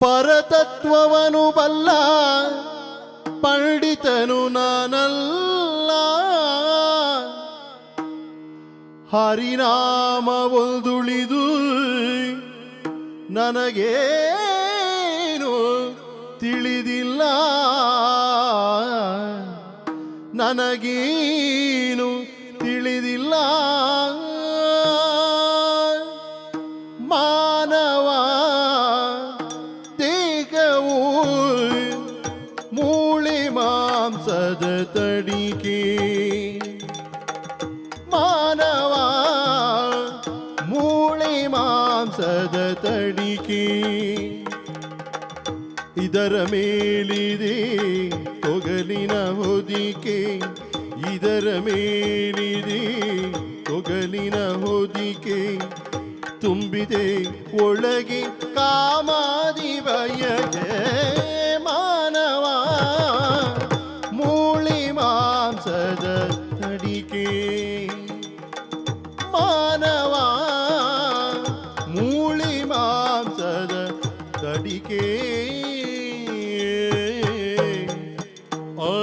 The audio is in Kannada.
ಪರತತ್ವವನು ಬಲ್ಲ ಪಂಡಿತನು ನಾನಲ್ಲ. ಹರಿನಾಮವೊಂದುಳಿದು ನನಗೇನು ತಿಳಿದಿಲ್ಲ. ನನಗೇನು ತಿಳಿದಿಲ್ಲ. ಮಾಂಸದ ತಡಿಕೆ. ಮಾನವ ಮೂಳೆ ಮಾಂಸದ ತಡಿಕೆ. ಇದರ ಮೇಲಿದೆ ತೊಗಲಿನ ಹೊದಿಕೆ. ಇದರ ಮೇಲಿದೆ ತೊಗಲಿನ ಹೊದಿಕೆ. ತುಂಬಿದೆ ಒಳಗೆ ಕಾಮಾದಿ ಬಯಕೆ ಸದಡಿಕೆ ಮಾನವ ಮೂಳಿ ಮಾಂಸದ ತಡಿಕೆ ಅ